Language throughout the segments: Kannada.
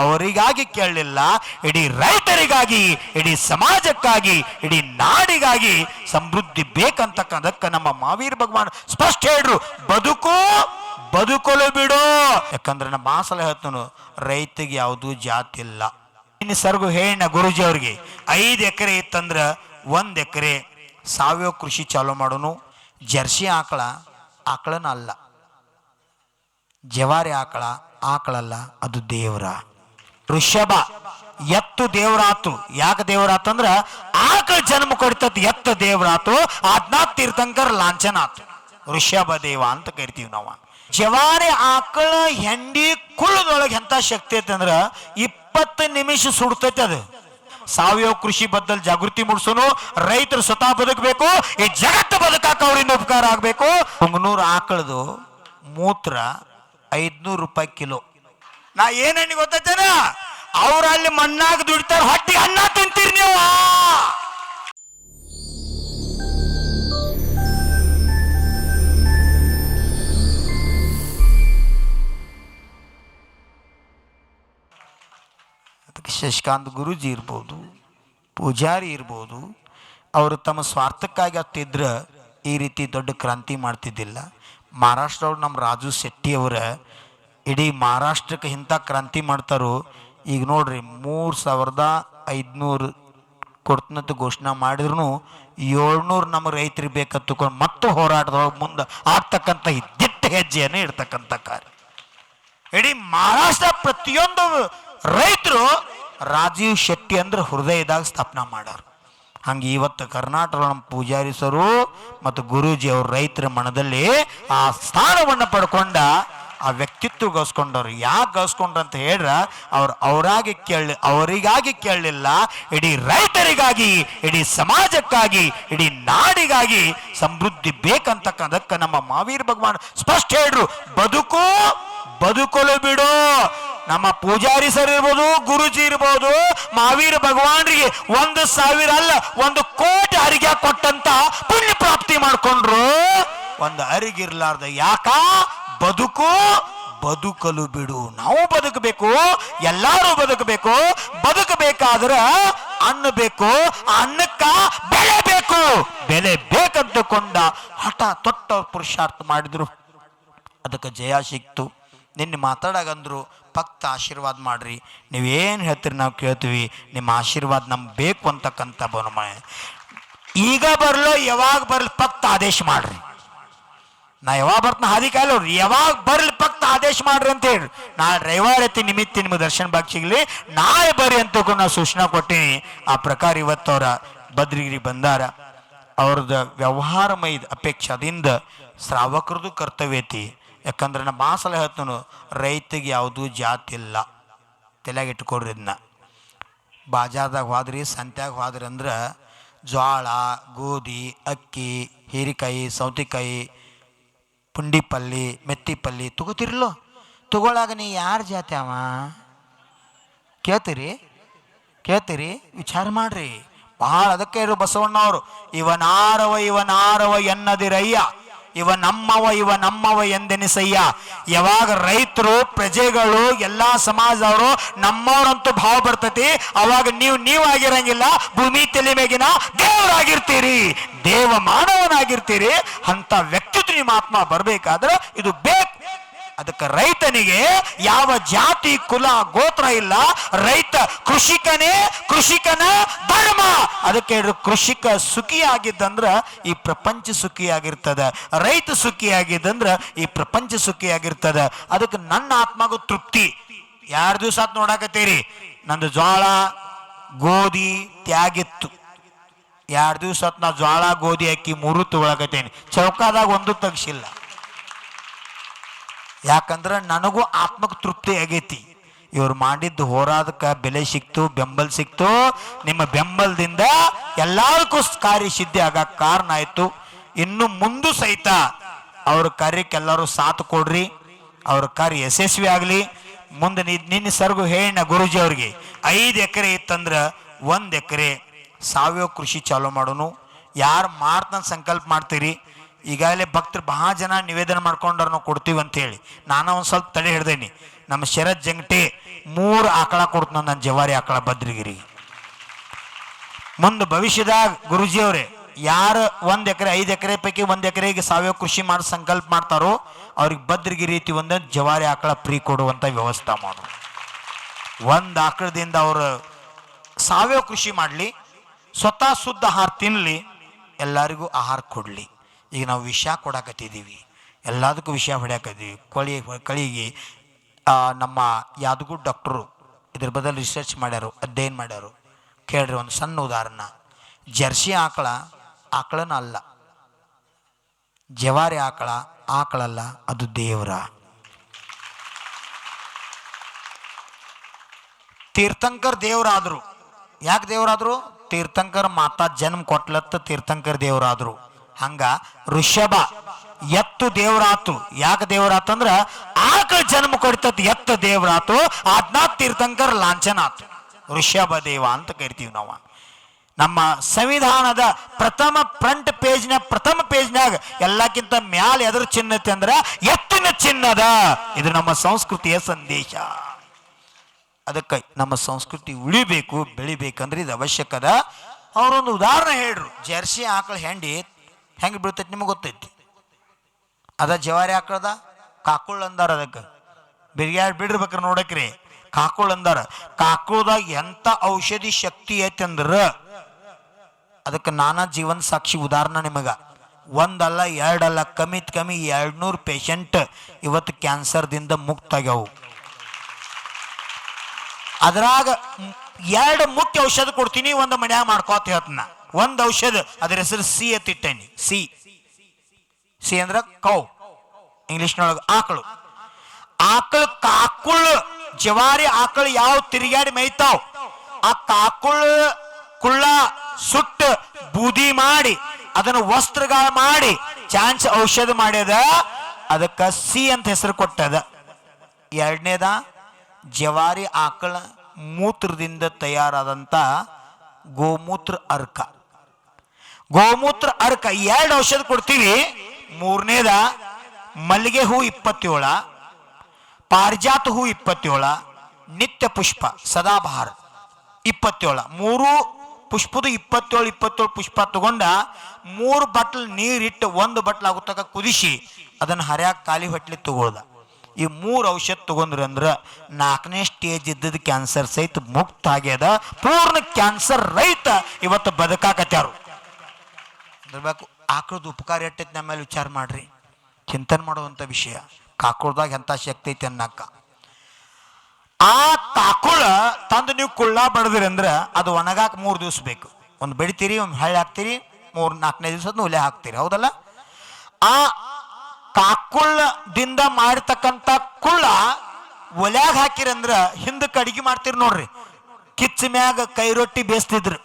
ಅವರಿಗಾಗಿ ಕೇಳಲಿಲ್ಲ, ಇಡೀ ರೈತರಿಗಾಗಿ, ಇಡೀ ಸಮಾಜಕ್ಕಾಗಿ, ಇಡೀ ನಾಡಿಗಾಗಿ ಸಮೃದ್ಧಿ ಬೇಕಂತಕ್ಕದಕ್ಕ ನಮ್ಮ ಮಾವೀರ್ ಭಗವಾನ್ ಸ್ಪಷ್ಟ ಹೇಳ್ರು, ಬದುಕು, ಬದುಕಲು ಬಿಡು. ಯಾಕಂದ್ರೆ ನಮ್ಮ ಮಾಸಲ ಹೇಳ್ತನು, ರೈತಗೆ ಯಾವುದು ಜಾತಿ ಇಲ್ಲ. ಇನ್ನು ಸರ್ಗು ಹೇಳ ಗುರುಜಿ ಅವ್ರಿಗೆ, ಐದು ಎಕರೆ ಇತ್ತಂದ್ರ ಒಂದ್ ಎಕರೆ ಸಾವಯವ ಕೃಷಿ ಚಾಲು ಮಾಡೋನು, ಜರ್ಸಿ ಆಕಳ, ಆಕಳನ ಅಲ್ಲ. ಜವಾರಿ ಆಕಳ, ಆಕಳಲ್ಲ, ಅದು ದೇವರ. ಋಷಭ, ಎತ್ತು ದೇವರಾತು. ಯಾಕೆ ದೇವರಾತಂದ್ರ ಆಕಳ ಜನ್ಮ ಕೊಡ್ತದ ಎತ್ತ ದೇವರಾತು ಆದ್ನಾಥ್ ತೀರ್ಥಂಕರ್ ಲಾಂಛನಾತು. ಋಷಭ ದೇವ ಅಂತ ಕರಿತೀವಿ ನಾವು. ಜವಾರಿ ಆಕಳ ಹೆಂಡಿ ಕುಳ್ಳದೊಳಗೆ ಎಂತ ಶಕ್ತಿ ಐತೆ ಅಂದ್ರ ಇಪ್ಪತ್ತು ನಿಮಿಷ ಸುಡ್ತೈತೆ ಅದು. ಸಾವಯವ ಕೃಷಿ ಬದ್ದಲ್ಲಿ ಜಾಗೃತಿ ಮೂಡಿಸೋನು, ರೈತರು ಸ್ವತಃ ಬದುಕಬೇಕು, ಈ ಜಗತ್ತು ಬದುಕಾಕ ಅವರಿಂದ ಉಪಕಾರ ಆಗಬೇಕು. ಪುಂಗನೂರು ಆಕಳದು ಮೂತ್ರ ಐದ್ನೂರು ರೂಪಾಯಿ ಕಿಲೋ. ನಾ ಏನೇನು ಗೊತ್ತೈತೇನ? ಅವ್ರ ಅಲ್ಲಿ ಮಣ್ಣಾಗ ದುಡಿತಾರ ಹಟ್ಟಿ ಅನ್ನ ತಿಂತೀರಿ ನೀವು. ಅದಕ್ಕೆ ಶಶಿಕಾಂತ್ ಗುರುಜಿ ಇರ್ಬೋದು, ಪೂಜಾರಿ ಇರ್ಬೋದು, ಅವರು ತಮ್ಮ ಸ್ವಾರ್ಥಕ್ಕಾಗಿ ಹತ್ತಿದ್ರ ಈ ರೀತಿ ದೊಡ್ಡ ಕ್ರಾಂತಿ ಮಾಡ್ತಿದ್ದಿಲ್ಲ. ಮಹಾರಾಷ್ಟ್ರವ್ರು ನಮ್ಮ ರಾಜು ಶೆಟ್ಟಿ ಅವರ ಇಡೀ ಮಹಾರಾಷ್ಟ್ರಕ್ಕೆ ಇಂಥ ಕ್ರಾಂತಿ ಮಾಡ್ತಾರೋ, ಈಗ ನೋಡ್ರಿ ಮೂರು ಸಾವಿರದ ಐದುನೂರು ಕೊಡ್ತನಂತ ಘೋಷಣೆ ಮಾಡಿದ್ರು ಏಳ್ನೂರು ನಮ್ಮ ರೈತರಿಗೆ ಬೇಕಂತ ತಗೊಂಡು ಮತ್ತೆ ಹೋರಾಟದೊಳಗೆ ಮುಂದೆ ಆಗ್ತಕ್ಕಂಥ ಇದ್ದಿಟ್ಟ ದಿಟ್ಟ ಹೆಜ್ಜೆಯನ್ನು ಇಡ್ತಕ್ಕಂಥ ಕಾರ್ಯ. ಇಡೀ ಮಹಾರಾಷ್ಟ್ರ ಪ್ರತಿಯೊಂದು ರೈತರು ರಾಜೀವ್ ಶೆಟ್ಟಿ ಅಂದ್ರೆ ಹೃದಯದಾಗ ಸ್ಥಾಪನೆ ಮಾಡ್ಯಾರ ಹಂಗೆ ಇವತ್ತು ಕರ್ನಾಟಕ ನಮ್ಮ ಪೂಜಾರಿ ಸರು ಮತ್ತು ಗುರೂಜಿ ಅವರು ರೈತರ ಮನದಲ್ಲಿ ಆ ಸ್ಥಾನವನ್ನು ಪಡ್ಕೊಂಡ ಆ ವ್ಯಕ್ತಿತ್ವ ಗಳಿಸ್ಕೊಂಡವ್ರು ಯಾಕೆ ಗಳಿಸ್ಕೊಂಡ್ರು ಅಂತ ಹೇಳ್ರ, ಅವ್ರು ಅವರಾಗಿ ಕೇಳಿ, ಅವರಿಗಾಗಿ ಕೇಳಲಿಲ್ಲ, ಇಡೀ ರೈತರಿಗಾಗಿ, ಇಡೀ ಸಮಾಜಕ್ಕಾಗಿ, ಇಡೀ ನಾಡಿಗಾಗಿ ಸಮೃದ್ಧಿ ಬೇಕಂತಕ್ಕದಕ್ಕೆ ನಮ್ಮ ಮಾವೀರ್ ಭಗವಾನ್ ಸ್ಪಷ್ಟ ಹೇಳ್ರು, ಬದುಕು, ಬದುಕಲು ಬಿಡು. ನಮ್ಮ ಪೂಜಾರಿ ಸರ್ ಇರ್ಬೋದು, ಗುರುಜಿ ಇರ್ಬೋದು ಮಹಾವೀರ ಭಗವಾನ್ರಿಗೆ ಒಂದು ಸಾವಿರ ಅಲ್ಲ, ಒಂದು ಕೋಟಿ ಅರಿಗೆ ಕೊಟ್ಟಂತ ಪುಣ್ಯ ಪ್ರಾಪ್ತಿ ಮಾಡ್ಕೊಂಡ್ರು. ಒಂದು ಅರಿಗಿರ್ಲಾರ್ದ ಯಾಕ? ಬದುಕು ಬದುಕಲು ಬಿಡು. ನಾವು ಬದುಕಬೇಕು, ಎಲ್ಲಾರು ಬದುಕಬೇಕು. ಬದುಕಬೇಕಾದ್ರ ಅನ್ನ ಬೇಕು, ಅನ್ನಕ್ಕ ಬೆಲೆ ಬೇಕು. ಬೆಲೆ ಬೇಕಂತಕೊಂಡ ಹಠ ತೊಟ್ಟ ಪುರುಷಾರ್ಥ ಮಾಡಿದ್ರು. ಅದಕ್ಕೆ ಜಯ ಸಿಕ್ತು. ನಿನ್ನೆ ಮಾತಾಡಾಗಂದ್ರು, ಭಕ್ತ, ಆಶೀರ್ವಾದ ಮಾಡ್ರಿ. ನೀವೇನು ಹೇಳ್ತೀರಿ ನಾವು ಕೇಳ್ತೀವಿ. ನಿಮ್ಮ ಆಶೀರ್ವಾದ ನಮ್ಗೆ ಬೇಕು ಅಂತಕ್ಕಂಥ ಬನ ಈಗ ಬರಲೋ, ಯಾವಾಗ ಬರಲಿ, ಭಕ್ತ ಆದೇಶ ಮಾಡ್ರಿ. ನಾ ಯಾವಾಗ ಬರ್ತಾನ ಹಾದಿ ಕಾಯ್ಲವ್ರಿ ಯಾವಾಗ ಬರ್ಲಿ ಭಕ್ತ ಆದೇಶ ಮಾಡ್ರಿ ಅಂತ ಹೇಳಿ ನಾಳೆ ರವಿವಾರ ಐತಿ ನಿಮಿತ್ತ ನಿಮ್ಗೆ ದರ್ಶನ ಬಾಗ್ ಸಿಗ್ಲಿ. ನಾಳೆ ಬರ್ರಿ ಅಂತ ನಾ ಸೂಚನಾ ಕೊಟ್ಟಿನಿ. ಆ ಪ್ರಕಾರ ಇವತ್ತು ಅವ್ರ ಬದ್ರಿಗಿರಿ ಬಂದಾರ. ಅವ್ರದ್ದು ವ್ಯವಹಾರಮಯದ ಅಪೇಕ್ಷದಿಂದ ಶ್ರಾವಕರದು ಕರ್ತವ್ಯ ಐತಿ. ಯಾಕಂದ್ರೆ ನಾ ಮಾಸಲ ಹೇಳ್ತನು, ರೈತಗೆ ಯಾವುದೂ ಜಾತಿ ಇಲ್ಲ. ತಲೆಯಾಗ ಇಟ್ಕೊಡ್ರಿ ಇದನ್ನ ಬಾಜಾರ್ದಾಗ ಹೋದ್ರಿ, ಸಂತ್ಯಾಗ ಹೋದ್ರಿ ಅಂದ್ರೆ ಜೋಳ ಗೋಧಿ, ಅಕ್ಕಿ, ಹೀರಿಕಾಯಿ, ಸೌತೆಕಾಯಿ ಪುಂಡಿ ಮೆತ್ತಿಪಲ್ಲಿ ಮೆತ್ತಿ ಪಲ್ಲಿ ತಗೋತಿರ್ಲೋ ತಗೊಳಾಗ ನೀ ಯಾರ ಜಾತಿ ಅವ? ಕೇಳ್ತೀರಿ? ಕೇಳ್ತೀರಿ? ವಿಚಾರ ಮಾಡ್ರಿ. ಬಹಳ ಅದಕ್ಕೆ ಇರು ಬಸವಣ್ಣವರು. ಇವನಾರವ ಇವನಾರವ ಎನ್ನದಿರಯ್ಯ. ಇವ ನಮ್ಮವ ಇವ ನಮ್ಮವ ಎಂದೆನಿಸಯ್ಯ ಯಾವಾಗ ರೈತರು, ಪ್ರಜೆಗಳು, ಎಲ್ಲಾ ಸಮಾಜದವರು ನಮ್ಮವ್ರಂತೂ ಭಾವ ಬರ್ತತಿ, ಅವಾಗ ನೀವು ನೀವಾಗಿರಂಗಿಲ್ಲ, ಭೂಮಿ ತಲೆ ಮೇಗಿನ ದೇವರಾಗಿರ್ತೀರಿ, ದೇವ ಮಾನವನಾಗಿರ್ತೀರಿ, ಅಂತ ವ್ಯಕ್ತಿತ್ವ ನಿಮ್ಮ ಆತ್ಮ ಬರ್ಬೇಕಾದ್ರೆ ಇದು ಬೇಕು. ಅದಕ್ಕೆ ರೈತನಿಗೆ ಯಾವ ಜಾತಿ, ಕುಲ, ಗೋತ್ರ ಇಲ್ಲ, ರೈತ ಕೃಷಿಕನೇ, ಕೃಷಿಕನ ಧರ್ಮ. ಅದಕ್ಕೆ ಕೃಷಿಕ ಸುಖಿಯಾಗಿದ್ದಂದ್ರ ಈ ಪ್ರಪಂಚ ಸುಖಿಯಾಗಿರ್ತದ. ರೈತ ಸುಖಿಯಾಗಿದ್ದಂದ್ರ ಈ ಪ್ರಪಂಚ ಸುಖಿಯಾಗಿರ್ತದ. ಅದಕ್ಕೆ ನನ್ನ ಆತ್ಮಗೂ ತೃಪ್ತಿ. ಯಾರ ದಿವಸ ಆತ್ ನೋಡಾಕತ್ತೀರಿ? ನಂದು ಜ್ವಾಳ, ಗೋಧಿ, ತ್ಯಾಗಿತ್ತು. ಎರಡು ದಿವಸ ನಾ ಜ್ವಾಳ, ಗೋಧಿ, ಅಕ್ಕಿ ಮೂರು ತಗೊಳಕತ್ತೇನೆ. ಚೌಕಾದಾಗ ಒಂದು ತೆಗ್ಸಿಲ್ಲ. ಯಾಕಂದ್ರೆ ನನಗೂ ಆತ್ಮಕ್ ತೃಪ್ತಿ ಆಗೈತಿ. ಇವ್ರು ಮಾಡಿದ್ದು ಹೋರಾದಕ್ಕೆ ಬೆಲೆ ಸಿಕ್ತು, ಬೆಂಬಲ ಸಿಕ್ತು. ನಿಮ್ಮ ಬೆಂಬಲದಿಂದ ಎಲ್ಲದಕ್ಕೂ ಕಾರ್ಯ ಸಿದ್ಧಿ ಆಗಕ್ಕೆ ಕಾರಣ ಆಯಿತು. ಇನ್ನು ಮುಂದೂ ಸಹಿತ ಅವ್ರ ಕಾರ್ಯಕ್ಕೆಲ್ಲರೂ ಸಾಥ್ ಕೊಡ್ರಿ. ಅವ್ರ ಕಾರ್ಯ ಯಶಸ್ವಿ ಆಗಲಿ. ಮುಂದೆ ನಿನ್ನ ಸರ್ಗು ಹೇಳಿನ ಗುರುಜಿ ಅವ್ರಿಗೆ ಐದು ಎಕರೆ ಇತ್ತಂದ್ರೆ ಒಂದು ಎಕರೆ ಸಾವಯವ ಕೃಷಿ ಚಾಲೂ ಮಾಡೋನು. ಯಾರು ಮಾಡ್ತಾನೆ ಸಂಕಲ್ಪ ಮಾಡ್ತೀರಿ? ಈಗಾಗಲೇ ಭಕ್ತರು ಬಹಳ ಜನ ನಿವೇದನೆ ಮಾಡ್ಕೊಂಡ್ರು ನಾವು ಕೊಡ್ತೀವಿ ಅಂತ ಹೇಳಿ. ನಾನು ಒಂದು ಸ್ವಲ್ಪ ತಡೆ ಹಿಡ್ದೇನಿ ನಮ್ಮ ಶರತ್ ಜಂಗಟಿ ಮೂರು ಆಕಳ ಕೊಡ್ತು ನನ್ನ ಜವಾರಿ ಆಕಳ ಭದ್ರಗಿರಿ. ಮುಂದೆ ಭವಿಷ್ಯದಾಗ ಗುರುಜಿಯವರೇ, ಯಾರು ಒಂದು ಎಕರೆ, ಐದು ಎಕರೆ ಪೈಕಿ ಒಂದು ಎಕರೆಗೆ ಸಾವಯವ ಕೃಷಿ ಮಾಡಿ ಸಂಕಲ್ಪ ಮಾಡ್ತಾರೋ, ಅವ್ರಿಗೆ ಭದ್ರಗಿರಿ ರೀತಿ ಒಂದು ಜವಾರಿ ಆಕಳ ಫ್ರೀ ಕೊಡುವಂತ ವ್ಯವಸ್ಥೆ ಮಾಡು ಒಂದು ಆಕಳದಿಂದ ಅವರು ಸಾವಯವ ಕೃಷಿ ಮಾಡಲಿ, ಸ್ವತಃ ಶುದ್ಧ ಆಹಾರ ತಿನ್ನಲಿ ಎಲ್ಲರಿಗೂ ಆಹಾರ ಕೊಡಲಿ. ಈಗ ನಾವು ವಿಷ ಕೊಡಾಕತ್ತಿದ್ದೀವಿ. ಎಲ್ಲದಕ್ಕೂ ವಿಷ ಹೊಡ್ಯಾಕತ್ತೀವಿ. ಕೊಳಿ, ಕಳಿಗೆ ನಮ್ಮ ಯಾದಗೂ ಡಾಕ್ಟ್ರು ಇದ್ರ ಬದಲು ರಿಸರ್ಚ್ ಮಾಡ್ಯಾರು, ಅಧ್ಯಯನ ಮಾಡ್ಯಾರು. ಕೇಳ್ರಿ ಒಂದು ಸಣ್ಣ ಉದಾಹರಣೆ. ಜರ್ಸಿ ಆಕಳ ಆಕಳನ ಅಲ್ಲ. ಜವಾರಿ ಆಕಳ ಆಕಳಲ್ಲ ಅದು ದೇವರ. ತೀರ್ಥಂಕರ್ ದೇವರಾದ್ರು ಯಾಕೆ ದೇವರಾದ್ರು ತೀರ್ಥಂಕರ್ ಮಾತಾ ಜನ್ಮ ಕೊಟ್ಲತ್ತ ತೀರ್ಥಂಕರ್ ದೇವರಾದ್ರು ಹಂಗ ಋಷಭ, ಎತ್ತು ದೇವರಾತು. ಯಾಕೆ ದೇವರಾತು ಅಂದ್ರ ಆಕಳ ಜನ್ಮ ಕೊಡ್ತದ ಎತ್ತ ದೇವರಾತು ಅದ್ನ ತೀರ್ಥಂಕರ್ ಲಾಂಛನ ಆತು ಋಷಭ ದೇವ ಅಂತ ಕರಿತೀವಿ ನಾವು. ನಮ್ಮ ಸಂವಿಧಾನದ ಪ್ರಥಮ ಫ್ರಂಟ್ ಪೇಜ್ನ, ಪ್ರಥಮ ಪೇಜ್ನಾಗ ಎಲ್ಲಕ್ಕಿಂತ ಮ್ಯಾಲ ಎದ್ರ ಚಿನ್ನತೆ ಅಂದ್ರ ಎತ್ತಿನ ಚಿನ್ನದ. ಇದು ನಮ್ಮ ಸಂಸ್ಕೃತಿಯ ಸಂದೇಶ. ಅದಕ್ಕೆ ನಮ್ಮ ಸಂಸ್ಕೃತಿ ಉಳಿಬೇಕು, ಬೆಳಿಬೇಕಂದ್ರೆ ಇದು ಅವಶ್ಯಕದ. ಅವರೊಂದು ಉದಾಹರಣೆ ಹೇಳ್ರು. ಜರ್ಸಿ ಆಕಳ ಹೆಂಡಿ ಹೆಂಗೆ ಬೀಳ್ತೈತಿ ನಿಮಗೆ ಗೊತ್ತೈತಿ. ಅದ ಜವಾರಿ ಆಕಳದ ಕಾಕುಳ್ ಅಂದಾರ ಅದಕ್ಕೆ. ಬಿರಿಯಾಡ್ ಬಿಡಿರ್ಬೇಕ್ರಿ ನೋಡಕ್ರಿ. ಕಾಕುಳ್ ಅಂದಾರ. ಕಾಕುಳದಾಗ ಎಂತ ಔಷಧಿ ಶಕ್ತಿ ಐತಿ ಅಂದ್ರ, ಅದಕ್ಕೆ ನಾನಾ ಜೀವನ ಸಾಕ್ಷಿ ಉದಾಹರಣೆ ನಿಮಗೆ. ಒಂದಲ್ಲ, ಎರಡಲ್ಲ ಕಮ್ಮಿತ್ ಕಮ್ಮಿ ಎರಡ್ನೂರು ಪೇಷಂಟ್ ಇವತ್ತು ಕ್ಯಾನ್ಸರ್ದಿಂದ ಮುಕ್ತ ಆಗ್ಯಾವು ಅದ್ರಾಗ ಎರಡು ಮುಖ್ಯ ಔಷಧ ಕೊಡ್ತೀನಿ, ಒಂದು ಮನ್ಯಾಗ ಮಾಡ್ಕೋತ ಹೇಳ್ತನ ಒಂದು ಔಷಧ, ಅದ್ರ ಹೆಸರು ಸಿ ಎತ್ತಿಟ್ಟೇನಿ ಸಿ. ಸಿ ಅಂದ್ರ ಕೌ. ಇಂಗ್ಲಿಷ್ನೊಳಗೆ ಆಕಳು. ಆಕಳು ಕಾಕುಳ್, ಜವಾರಿ ಆಕಳು ಯಾವ ತಿರುಗಾಡಿ ಮೇಯ್ತಾವ್? ಆ ಕಾಕುಳ್ ಕುಳ್ಳ ಸುಟ್ಟು ಬೂದಿ ಮಾಡಿ, ಅದನ್ನ ವಸ್ತ್ರಗಳ ಮಾಡಿ ಚಾನ್ಸ್ ಔಷಧ ಮಾಡ್ಯದ, ಅದಕ್ಕ ಸಿ ಅಂತ ಹೆಸರು ಕೊಟ್ಟದ. ಎರಡನೇದ, ಜವಾರಿ ಆಕಳ ಮೂತ್ರದಿಂದ ತಯಾರಾದಂಥ ಗೋಮೂತ್ರ ಅರ್ಕ. ಗೋಮೂತ್ರ ಅರ್ಕ ಎರಡು ಔಷಧ ಕೊಡ್ತೀವಿ ಮೂರನೇದ ಮಲ್ಲಿಗೆ ಹೂ ಇಪ್ಪತ್ತೇಳ, ಪಾರಿಜಾತ ಹೂ ಇಪ್ಪತ್ತೇಳ, ನಿತ್ಯ ಪುಷ್ಪ ಸದಾಬಹಾರ ಇಪ್ಪತ್ತೇಳ. ಮೂರು ಪುಷ್ಪದ ಇಪ್ಪತ್ತೇಳು ಇಪ್ಪತ್ತೇಳು ಪುಷ್ಪ ತಗೊಂಡ ಮೂರು ಬಟ್ಲ್ ನೀರಿಟ್ಟು ಒಂದು ಬಟ್ಲ್ ಆಗುತ್ತಕ ಕುದಿಸಿ ಅದನ್ನು ಹರ್ಯಾಗ ಖಾಲಿ ಹೊಟ್ಲಿ ತಗೊಳ್ದ. ಈ ಮೂರು ಔಷಧ ತಗೊಂಡ್ರಿ ಅಂದ್ರೆ ನಾಲ್ಕನೇ ಸ್ಟೇಜ್ ಇದ್ದದ ಕ್ಯಾನ್ಸರ್ ಸಹಿತ ಮುಕ್ತ ಆಗ್ಯದ. ಪೂರ್ಣ ಕ್ಯಾನ್ಸರ್ ರೈತ ಇವತ್ತು ಬದುಕಾಕತ್ಯಾರು. ಇರ್ಬೇಕು ಆಕಳದ ಉಪಕಾರ ಎಟ್ಟೈತಿ ನಮ್ಮ ಮೇಲೆ ವಿಚಾರ ಮಾಡಿರಿ. ಚಿಂತನೆ ಮಾಡುವಂಥ ವಿಷಯ. ಕಾಕುಳ್ದಾಗ ಎಂಥ ಶಕ್ತಿ ಐತಿ ಅನ್ನಕ್ಕ. ಆ ಕಾಕುಳ ತಂದು ನೀವು ಕುಳ್ಳ ಬಡದ್ರಿ ಅಂದ್ರೆ ಅದು ಒಣಗಾಕ ಮೂರು ದಿವಸ ಬೇಕು. ಒಂದು ಬೆಳಿತೀರಿ, ಒಂದು ಹಳ್ಳಿ ಹಾಕ್ತೀರಿ, ಮೂರು ನಾಲ್ಕನೇ ದಿವಸ ಒಲೆ ಹಾಕ್ತೀರಿ. ಹೌದಲ್ಲ? ಆ ಕಾಕುಳ್ಳದಿಂದ ಮಾಡಿರ್ತಕ್ಕಂಥ ಕುಳ್ಳ ಒಲ್ಯಾಗ ಹಾಕಿರಂದ್ರ ಹಿಂದಕ್ಕೆ ಅಡಿಗೆ ಮಾಡ್ತೀರಿ ನೋಡ್ರಿ. ಕಿಚ್ಚ ಮ್ಯಾಗ ಕೈ ರೊಟ್ಟಿ ಬೇಯಿಸ್ತಿದ್ರು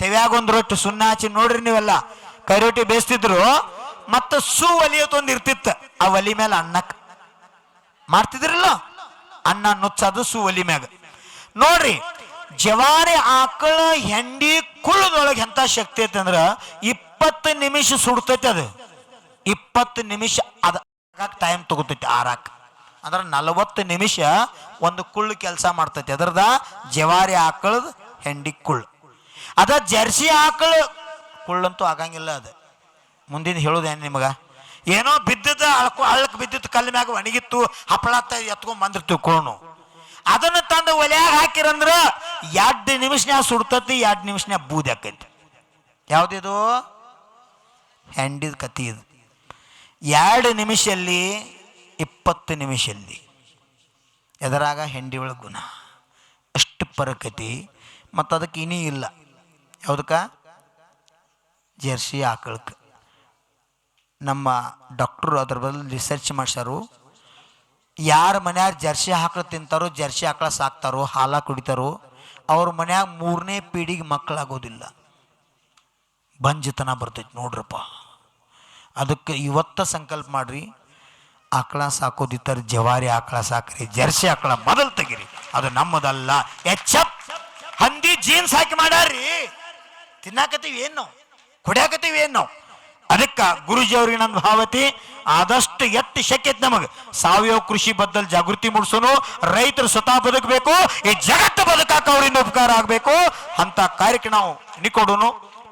ತೆವ್ಯಾಗ ಒಂದು ರೊಟ್ಟಿ ಸುಣ್ಣ ಹಚ್ಚಿ ನೋಡ್ರಿ ನೀವೆಲ್ಲ. ಕೈ ರೊಟ್ಟಿ ಬೇಯಿಸ್ತಿದ್ರು, ಮತ್ತ ಸು ಒಲಿಯೋದೊಂದು ಇರ್ತಿತ್ತು. ಆ ಒಲಿ ಮೇಲೆ ಅನ್ನಕ್ ಮಾಡ್ತಿದ್ರಲ್ಲ? ಅನ್ನ ನುಚ್ಚದು ಸು ಒಲಿ ಮ್ಯಾಗ. ನೋಡ್ರಿ, ಜವಾರಿ ಆಕಳ ಹೆಂಡಿ ಕುಳ್ಳದೊಳಗೆ ಎಂತ ಶಕ್ತಿ ಐತೆ ಅಂದ್ರ ಇಪ್ಪತ್ತು ನಿಮಿಷ ಸುಡ್ತೈತಿ ಅದು. ಇಪ್ಪತ್ತು ನಿಮಿಷ ಅದ ಟೈಮ್ ತಗೋತೈತಿ ಆರಾಕ. ಅಂದ್ರೆ ನಲವತ್ತು ನಿಮಿಷ ಒಂದು ಕುಳ್ಳು ಕೆಲಸ ಮಾಡ್ತೈತಿ. ಅದ್ರದ ಜವಾರಿ ಆಕಳದ ಹೆಂಡಿ ಕುಳ್ಳು. ಅದ ಜರ್ಸಿ ಆಕಳು ಕುಳ್ಳಂತೂ ಆಗಂಗಿಲ್ಲ ಅದು. ಮುಂದಿನ ಹೇಳೋದೇನು ನಿಮಗೆ? ಏನೋ ಬಿದ್ದದ ಅಳ್ಕೊ ಹಳ್ಳಕ್ಕೆ ಬಿದ್ದಿತ್ತು, ಕಲ್ಲ ಮ್ಯಾಗ ಒಣಗಿತ್ತು, ಹಪ್ಪಳ ಎತ್ಕೊಂಡ್ ಬಂದಿರ್ತೀವಿ ಕುಳ್ಳು ಅದನ್ನ ತಂದು ಒಲೆಯಾಗ ಹಾಕಿರಂದ್ರ ಎರಡು ನಿಮಿಷನ್ಯಾಗ ಸುಡ್ತತಿ, ಎರಡು ನಿಮಿಷನ್ಯಾಗ ಬೂದಿ ಹಾಕೈತಿ ಯಾವುದಿದು? ಹೆಂಡಿದ ಕತಿ ಇದು. ಎರಡು ನಿಮಿಷಲ್ಲಿ, ಇಪ್ಪತ್ತು ನಿಮಿಷಲ್ಲಿ ಎದರಾಗ ಹೆಂಡಿ ಒಳಗೆ ಗುಣ. ಅಷ್ಟು ಪರಕತಿ ಮತ್ತು ಅದಕ್ಕೆ ಇನಿ ಇಲ್ಲ. ಯಾವುದಕ್ಕ? ಜೆರ್ಸಿ ಆಕಳಕ್ಕೆ ನಮ್ಮ ಡಾಕ್ಟ್ರು ಅದ್ರ ಬದಲು ರಿಸರ್ಚ್ ಮಾಡ್ಸಾರು ಯಾರ ಮನ್ಯಾಗ ಜರ್ಸಿ ಆಕಳು ತಿಂತಾರೋ ಜರ್ಸಿ ಆಕಳ ಸಾಕ್ತಾರೋ, ಹಾಲ ಕುಡಿತಾರೋ, ಅವ್ರ ಮನ್ಯಾಗ ಮೂರನೇ ಪೀಳಿಗೆ ಮಕ್ಕಳಾಗೋದಿಲ್ಲ ಬಂಜತನ ಬರ್ತೈತೆ ನೋಡ್ರಪ್ಪ. ಅದಕ್ಕೆ ಇವತ್ತ ಸಂಕಲ್ಪ ಮಾಡ್ರಿ. ಆಕಳ ಸಾಕೋದಿತ್ತಾರೆ, ಜವಾರಿ ಆಕಳ ಸಾಕ್ರಿ ಜರ್ಸಿ ಆಕಳ ಮೊದಲು ತೆಗಿರಿ. ಅದು ನಮ್ಮದಲ್ಲ. ಎಚ್ಚಪ್. ಹಂದಿ ಜೀನ್ಸ್ ಹಾಕಿ ಮಾಡ್ಯಾರ್ರಿ. ತಿನ್ನಾಕತ್ತೀವಿ ಏನು? ನಾವು ಕುಡಿಯಾಕತ್ತೀವಿ ಏನು? ನಾವು ಅದಕ್ಕ ಗುರುಜಿ ಅವ್ರಿಗೆ ನನ್ನ ಭಾವತಿ, ಆದಷ್ಟು ಎತ್ತಿ ಶಕ್ಯತ್ ನಮಗೆ. ಸಾವಯವ ಕೃಷಿ ಬದ್ದಲ್ಲಿ ಜಾಗೃತಿ ಮೂಡಿಸೋನು, ರೈತರು ಸ್ವತಃ ಬದುಕಬೇಕು, ಈ ಜಗತ್ತು ಬದುಕಾಕ ಅವರಿಂದ ಉಪಕಾರ ಆಗ್ಬೇಕು, ಅಂತ ಕಾರ್ಯಕ್ಕೆ ನಾವು ನಿಕೊಡೋನು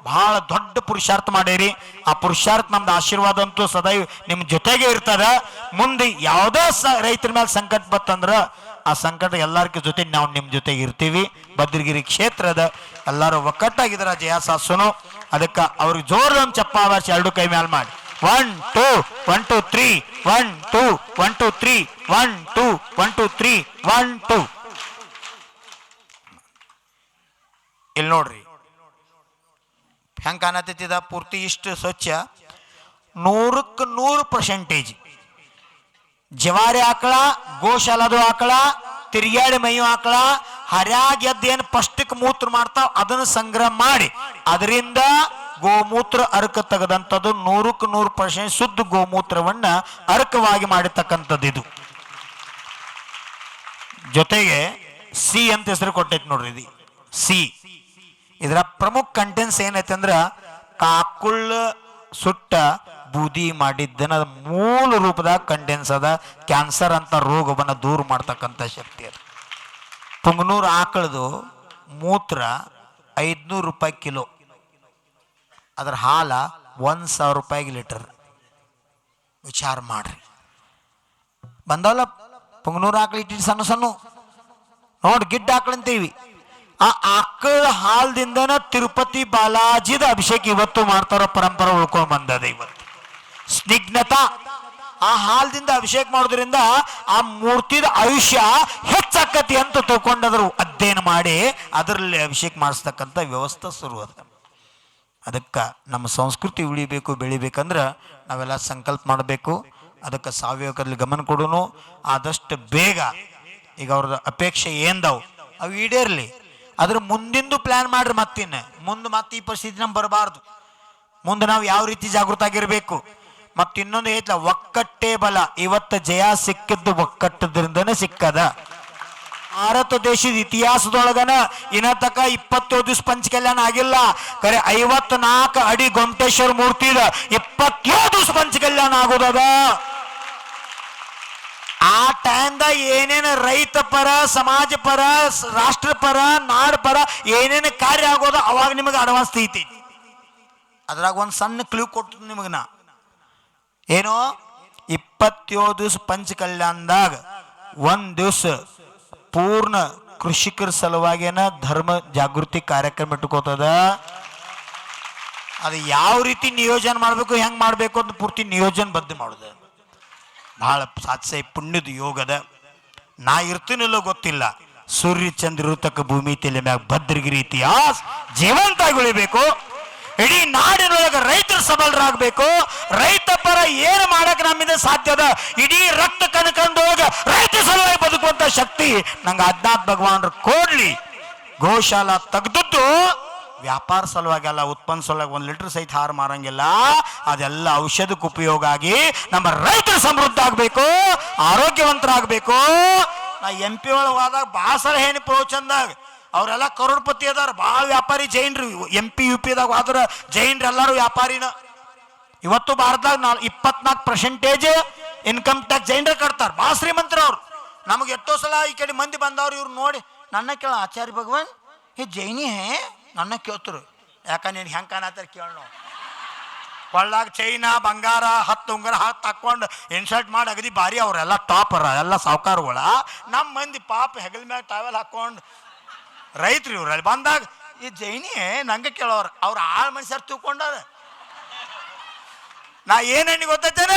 ಬಹಳ ದೊಡ್ಡ ಪುರುಷಾರ್ಥ ಮಾಡೇರಿ. ಆ ಪುರುಷಾರ್ಥ ನಮ್ದು ಆಶೀರ್ವಾದ ಅಂತೂ ಸದೈವ್ ನಿಮ್ ಜೊತೆಗೆ ಇರ್ತದ. ಮುಂದೆ ಯಾವುದೇ ಸ ರೈತರ ಮೇಲೆ ಸಂಕಟ ಬತ್ತಂದ್ರ ಆ ಸಂಕಟ ಎಲ್ಲಾರ್ಕ ಜೊತೆ ನಾವು ನಿಮ್ ಜೊತೆಗೆ ಇರ್ತೀವಿ. ಭದ್ರಗಿರಿ ಕ್ಷೇತ್ರದ ಎಲ್ಲರೂ ಒಕ್ಕಟ್ಟಾಗಿದ್ರ ಜಯ ಸಾಸುನು ಅದಕ್ಕೆ ಅವ್ರಿಗೆ ಜೋರ್ ಚಪ್ಪ ಆವರ್ಸಿ ಎರಡು ಕೈ ಮೇಲೆ ಮಾಡಿ. One two one two three one two one two three one two one two three one two ಇಲ್ಲಿ ನೋಡ್ರಿ. ಹೆಂಗೆ ಕಾಣತೈತಿದ ಪೂರ್ತಿ ಇಷ್ಟು ಸ್ವಚ್ಛ? ನೂರಕ್ಕೆ ನೂರು ಪರ್ಸೆಂಟೇಜ್ ಜವಾರಿ ಆಕಳ, ಗೋಶಾಲದು ಆಕಳ ತಿರ್ಗಾಡಿ ಮೈಯು ಆಕಳ, ಹರ್ಯಾಗ ಎದ್ದೇನ್ ಏನು ಮೂತ್ರ ಮಾಡ್ತಾವ ಅದನ್ನ ಸಂಗ್ರಹ ಮಾಡಿ. ಅದರಿಂದ ಗೋಮೂತ್ರ ಅರ್ಕ ತೆಗೆದಂಥದ್ದು ನೂರಕ್ಕೆ ನೂರು ಪರ್ಸೆಂಟ್ ಶುದ್ಧ ಗೋಮೂತ್ರವನ್ನ ಅರ್ಕವಾಗಿ ಮಾಡಿರ್ತಕ್ಕಂಥದ್ದು ಇದು. ಜೊತೆಗೆ ಸಿ ಅಂತ ಹೆಸರು ಕೊಟ್ಟೈತಿ ನೋಡ್ರಿ ಸಿ. ಇದರ ಪ್ರಮುಖ ಕಂಟೆನ್ಸ್ ಏನೈತೆ ಅಂದ್ರ ಕಾಕುಳ್ಳ ಸುಟ್ಟ ಬೂದಿ ಮಾಡಿದ್ದನ ಮೂಲ ರೂಪದಾಗ ಕಂಟೆನ್ಸ್ ಅದ. ಕ್ಯಾನ್ಸರ್ ಅಂತ ರೋಗವನ್ನ ದೂರ ಮಾಡ್ತಕ್ಕಂಥ ಶಕ್ತಿ ಅದು. ಪುಂಗನೂರು ಆಕಳದು ಮೂತ್ರ ಐದ್ನೂರು ರೂಪಾಯಿ ಕಿಲೋ. ಅದರ ಹಾಲ ಒಂದು ಸಾವಿರ ರೂಪಾಯಿಗೆ ಲೀಟರ್. ವಿಚಾರ ಮಾಡ್ರಿ. ಬಂದವಲ್ಲ ಪುಂಗನೂರು ಆಕಳು ಇಟ್ಟಿಟ್ಟು ಸಣ್ಣ ಸಣ್ಣ. ನೋಡಿ ಗಿಡ್ಡ ಆಕಳಂತೀವಿ ಆ ಆಕಳ ಹಾಲ್ದಿಂದನ ತಿರುಪತಿ ಬಾಲಾಜಿದ ಅಭಿಷೇಕ ಇವತ್ತು ಮಾಡ್ತಾರೋ ಪರಂಪರೆ ಉಳ್ಕೊಂಡ್ ಬಂದದ ಇವತ್ತು. ಸ್ನಿಗ್ಧತಾ, ಆ ಹಾಲ್ದಿಂದ ಅಭಿಷೇಕ ಮಾಡೋದ್ರಿಂದ ಆ ಮೂರ್ತಿದ ಆಯುಷ್ಯ ಹೆಚ್ಚಾಕತಿ ಅಂತ ತಿಳ್ಕೊಂಡದ್ರು. ಅಧ್ಯಯನ ಮಾಡಿ ಅದರಲ್ಲಿ ಅಭಿಷೇಕ ಮಾಡಿಸ್ತಕ್ಕಂಥ ವ್ಯವಸ್ಥೆ ಶುರು ಅದ ಅದಕ್ಕೆ ನಮ್ಮ ಸಂಸ್ಕೃತಿ ಉಳಿಬೇಕು, ಬೆಳಿಬೇಕಂದ್ರೆ ನಾವೆಲ್ಲ ಸಂಕಲ್ಪ ಮಾಡಬೇಕು. ಅದಕ್ಕೆ ಸಾವಯವದಲ್ಲಿ ಗಮನ ಕೊಡೋನು. ಆದಷ್ಟು ಬೇಗ ಈಗ ಅವ್ರದ್ದು ಅಪೇಕ್ಷೆ ಏನ್ದಾವು ಅವು ಈಡೇರ್ಲಿ. ಅದ್ರ ಮುಂದಿಂದು ಪ್ಲಾನ್ ಮಾಡ್ರಿ ಮತ್ತಿನ್ನ. ಮುಂದೆ ಮತ್ತೆ ಈ ಪರಿಸ್ಥಿತಿ ನಮ್ಗೆ ಬರಬಾರ್ದು. ಮುಂದೆ ನಾವು ಯಾವ ರೀತಿ ಜಾಗೃತ ಆಗಿರ್ಬೇಕು ಮತ್ತೆ ಇನ್ನೊಂದು ಐತ್ಲ ಒಕ್ಕಟ್ಟೇ ಬಲ. ಇವತ್ತು ಜಯ ಸಿಕ್ಕಿದ್ದು ಒಕ್ಕಟ್ಟದ್ರಿಂದನೇ ಸಿಕ್ಕದ. ಭಾರತ ದೇಶದ ಇತಿಹಾಸದೊಳಗನ ಇನ್ನ ತಕ ಇಪ್ಪತ್ತೇಳು ದಿವಸ ಪಂಚ ಕಲ್ಯಾಣ ಆಗಿಲ್ಲ. ಕರೆ ಐವತ್ನಾಲ್ಕು ಅಡಿ ಗೊಂಟೇಶ್ವರ ಮೂರ್ತಿ ಇದ ಇಪ್ಪತ್ತೇಳು ದಿವಸ ಪಂಚ ಕಲ್ಯಾಣ ಆಗೋದದ. ಆ ಟೈಮ್ದಾಗ ಏನೇನು ರೈತ ಪರ, ಸಮಾಜ ಪರ ರಾಷ್ಟ್ರ ಪರ, ನಾಡ್ ಪರ ಏನೇನು ಕಾರ್ಯ ಆಗೋದ ಅವಾಗ ನಿಮಗೆ ಅಡ್ವಾನ್ಸ್ ಐತಿ. ಅದ್ರಾಗ ಒಂದು ಸಣ್ಣ ಕ್ಲೂ ಕೊಟ್ಟು ನಿಮಗೆ ನಾ. ಏನೋ? ಇಪ್ಪತ್ತೇಳು ದಿವಸ ಪಂಚ ಕಲ್ಯಾಣದಾಗ ಒಂದು ದಿವಸ ಪೂರ್ಣ ಕೃಷಿಕರ ಸಲುವಾಗೇನ ಧರ್ಮ ಜಾಗೃತಿ ಕಾರ್ಯಕ್ರಮ ಇಟ್ಕೋತದ. ಅದು ಯಾವ ರೀತಿ ನಿಯೋಜನೆ ಮಾಡಬೇಕು, ಹೆಂಗೆ ಮಾಡಬೇಕು ಅಂತ ಪೂರ್ತಿ ನಿಯೋಜನೆ ಬದ್ಧ ಮಾಡೋದು. ಬಹಳ ಸಾತ್ಸೆ ಪುಣ್ಯದ ಯೋಗದ ನಾ ಇರ್ತೀನಿಲ್ಲೋ ಗೊತ್ತಿಲ್ಲ. ಸೂರ್ಯ ಚಂದ್ರ ಇರತಕ್ಕ ಭೂಮಿ ತಲೆ ಮ್ಯಾಗ ಭದ್ರಗಿರಿ ಇತಿಹಾಸ ಜೀವಂತಾಗಿ ಉಳಿಬೇಕು ಇಡೀ ನಾಡಿನೊಳಗೆ ರೈತರು ಸಬಲರಾಗಬೇಕು. ರೈತ ಪರ ಏನು ಮಾಡಕ್ ನಮ್ಮಿಂದ ಸಾಧ್ಯದ ಇಡೀ ರಕ್ತ ಕಣ್ಕಂಡೋಗ ರೈತ ಸಲುವಾಗಿ ಬದುಕುವಂತ ಶಕ್ತಿ ನಂಗೆ ಅಜ್ಞಾತ್ ಭಗವಾನ್ರು ಕೊಡ್ಲಿ. ಗೋಶಾಲ ತೆಗ್ದದ್ದು ವ್ಯಾಪಾರ ಸಲುವಾಗಿ ಅಲ್ಲ, ಉತ್ಪನ್ನ ಸಲುವಾಗಿ ಒಂದು ಲೀಟರ್ ಸಹಿತ ಹಾರು ಮಾರಂಗಿಲ್ಲ. ಅದೆಲ್ಲ ಔಷಧಕ್ಕೆ ಉಪಯೋಗ ಆಗಿ ನಮ್ಮ ರೈತರು ಸಮೃದ್ಧ ಆಗಬೇಕು, ಆರೋಗ್ಯವಂತರಾಗಬೇಕು. ನಾ ಎಂ ಪಿ ಒಳಗೆ ಹೋದಾಗ ಭಾಳ ಸಲ ಏನು ಪ್ರವಚನದಾಗ, ಅವರೆಲ್ಲ ಕರೋಡ್ಪತಿ ಅದಾರ, ಭಾಳ ವ್ಯಾಪಾರಿ ಜೈನ್ರು. ಎಂ ಪಿ ಯು ಪಿದಾಗ ಆದ್ರೆ ಜೈನ್ರು ಎಲ್ಲರೂ ವ್ಯಾಪಾರಿನ. ಇವತ್ತು ಭಾರತದಾಗ ನಾ ಇಪ್ಪತ್ನಾಲ್ಕು ಪರ್ಸೆಂಟೇಜ್ ಇನ್ಕಮ್ ಟ್ಯಾಕ್ಸ್ ಜೈನ್ರ ಕಟ್ತಾರೆ, ಭಾಳ ಶ್ರೀಮಂತರವ್ರು ನಮಗೆ ಎಷ್ಟೋ ಸಲ ಈ ಕಡೆ ಮಂದಿ ಬಂದವ್ರು ಇವ್ರು ನೋಡಿ, ನನ್ನ ಕೇಳ, ಆಚಾರ್ಯ ಭಗವಾನ್, ಈ ಜೈನಿ ಹೇ? ನನ್ನ ಕೇಳ್ತರು. ಯಾಕ ನೀನು ಹೆಂಗೆ ಕಾಣತ್ತಾರ ಕೇಳೋಣ ನಾವು ಕೊಳ್ಳಾಗ ಚೈನಾ, ಬಂಗಾರ, ಹತ್ತು ಉಂಗರ ಹತ್ತು ತಕ್ಕೊಂಡು ಇನ್ಸರ್ಟ್ ಮಾಡಿ ಅಗದಿ ಭಾರಿ ಅವರೆಲ್ಲ ಟಾಪರ, ಎಲ್ಲ ಸಾವುಕಾರಗಳ. ನಮ್ಮ ಮಂದಿ ಪಾಪ ಹೆಗಲ ಮ್ಯಾಗ ಟಾವೆಲ್ ಹಾಕ್ಕೊಂಡು ರೈತರು ಇವ್ರು ಅಲ್ಲಿ ಬಂದಾಗ ಈ ಜೈನಿ ನಂಗೆ ಕೇಳೋರು, ಅವ್ರು ಆಳ್ ಮನುಷ್ಯರು ತೂಕೊಂಡಾರ. ನಾ ಏನೇನು ಗೊತ್ತೈತೇನ?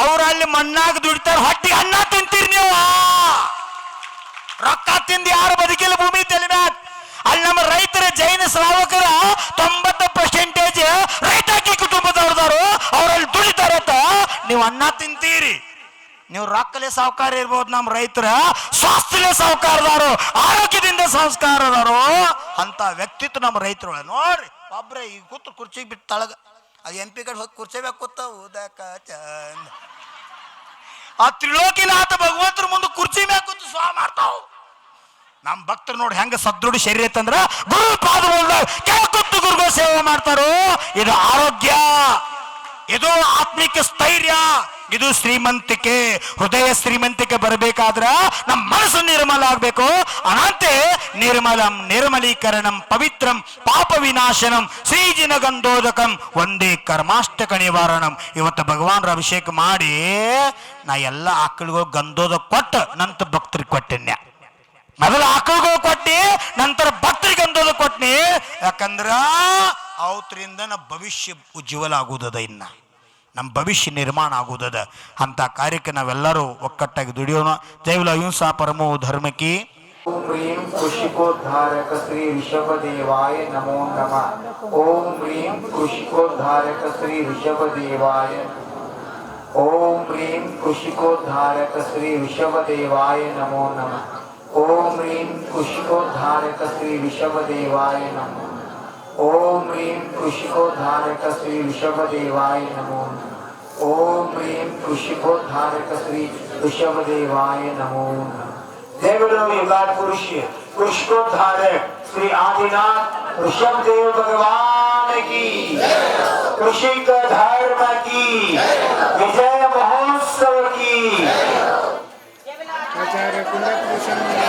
ಅವ್ರು ಅಲ್ಲಿ ಮಣ್ಣಾಗ ದುಡಿತಾರೆ ಹೊಟ್ಟಿ ಅನ್ನ ತಿಂತೀರಿ ನೀವು. ರೊಕ್ಕ ತಿಂದು ಯಾರು ಬದುಕಿಲ್ಲ ಭೂಮಿ ತಲೆ ಮ್ಯಾಗ. ಅಲ್ಲಿ ನಮ್ಮ ರೈತರ ಜೈನ ಶ್ರಾವಕರ ತೊಂಬತ್ತು ಪರ್ಸೆಂಟೇಜ್ ರೈತಾಕಿ ಕುಟುಂಬದವ್ರದವರು ಅವರಲ್ಲಿ ದುಡಿತಾರತ್ತ ನೀವು ಅನ್ನ ತಿಂತೀರಿ. ನೀವು ರೊಕ್ಕಲೆ ಸಾವುಕಾರ ಇರ್ಬೋದು ನಮ್ಮ ರೈತರ. ಸ್ವಾಸ್ಥ್ಯಲೆ ಸಾಹುಕಾರದಾರು ಆರೋಗ್ಯದಿಂದ ಸಂಸ್ಕಾರದಾರು ಅಂತ ವ್ಯಕ್ತಿತ್ವ ನಮ್ಮ ರೈತರು ನೋಡ್ರಿ, ಒಬ್ರೆ ಈಗ ಕೂತು ಕುರ್ಚಿಗೆ ಬಿಟ್ಟು ತಳಗ. ಅದು ಎಂ ಪಿ ಕಡೆ ಹೋಗಿ ಕುರ್ಚಿ ಬೇಕು ಕೂತ ಉದಕ ಚಂದ. ಆ ತ್ರಿಲೋಕಿನಾಥ ಭಗವಂತರ ಮುಂದೆ ಕುರ್ಚಿ ಮ್ಯಾಗ ಕೂತು ಸ್ವಾ ಮಾಡ್ತಾವ. ನಮ್ಮ ಭಕ್ತರು ನೋಡಿ ಹೆಂಗ ಸದೃಢ ಶರೀರ ಐತಂದ್ರ ಗುರು ಪಾದ ಕೆಳಕುತ್ತು ಗುರುಗಳು ಸೇವೆ ಮಾಡ್ತಾರೋ, ಇದು ಆರೋಗ್ಯ. ಇದು ಆತ್ಮಿಕ ಸ್ಥೈರ್ಯ. ಇದು ಶ್ರೀಮಂತಿಕೆ. ಹೃದಯ ಶ್ರೀಮಂತಿಕೆ ಬರಬೇಕಾದ್ರ ನಮ್ಮ ಮನಸ್ಸು ನಿರ್ಮಲ ಆಗ್ಬೇಕು. ಅನಂತೆ ನಿರ್ಮಲಂ, ನಿರ್ಮಲೀಕರಣಂ, ಪವಿತ್ರಂ, ಪಾಪ ವಿನಾಶನಂ, ಶ್ರೀಜಿನ ಗಂಧೋದಕಂ, ಒಂದೇ ಕರ್ಮಾಷ್ಟಕ ನಿವಾರಣಂ. ಇವತ್ತು ಭಗವಾನ್ರ ಅಭಿಷೇಕ ಮಾಡಿ ನಾ ಎಲ್ಲ ಆಕಳಿಗೂ ಗಂಧೋದಕ ಕೊಟ್ಟು ನಂತ ಭಕ್ತರಿಗೆ ಕೊಟ್ಟೆನ್ಯ. ಮೊದಲು ಆಕಳಿಗೂ ಕೊಟ್ಟಿ ನಂತರ ಭಕ್ತರಿಗೆ ಗಂಧೋದಕ ಕೊಟ್ನಿ ಯಾಕಂದ್ರ ಅವತ್ರಿಂದ ನಮ್ಮ ಭವಿಷ್ಯ ಉಜ್ವಲ ಆಗುವುದದ ಇನ್ನ ನಮ್ಮ ಭವಿಷ್ಯ ನಿರ್ಮಾಣ ಆಗುವುದದ ಅಂತ ಕಾರ್ಯಕ್ಕೆ ನಾವೆಲ್ಲರೂ ಒಕ್ಕಟ್ಟಾಗಿ ದುಡಿಯೋಣ ಜೈವಲ ಅಹಿಂಸಾ ಪರಮೋ ಧರ್ಮಕಿ ओम ह्रीं कुशिकोद्धारक श्री ऋषभदेवाय नमो नमः ओम ह्रीं कुशिकोद्धारक श्री ऋषभदेवाय ओम ह्रीं कुशिकोद्धारक श्री ऋषभदेवाय नमो नमः ओम ह्रीं पुष्पोद्धारक श्री ऋषभदेवाय नमो। ओम ह्रीं पुष्पोद्धारक श्री ऋषभदेवाय नमो। ओम ह्रीं पुष्पोद्धारक श्री ऋषभदेवाय नमो। देवलोमी विराट पुरुष पुष्पोद्धारक श्री आदिनाथ ऋषभ देव भगवान की। कृषि का धर्म की। विजय महोत्सव की। आचार्य कुंडक भूषण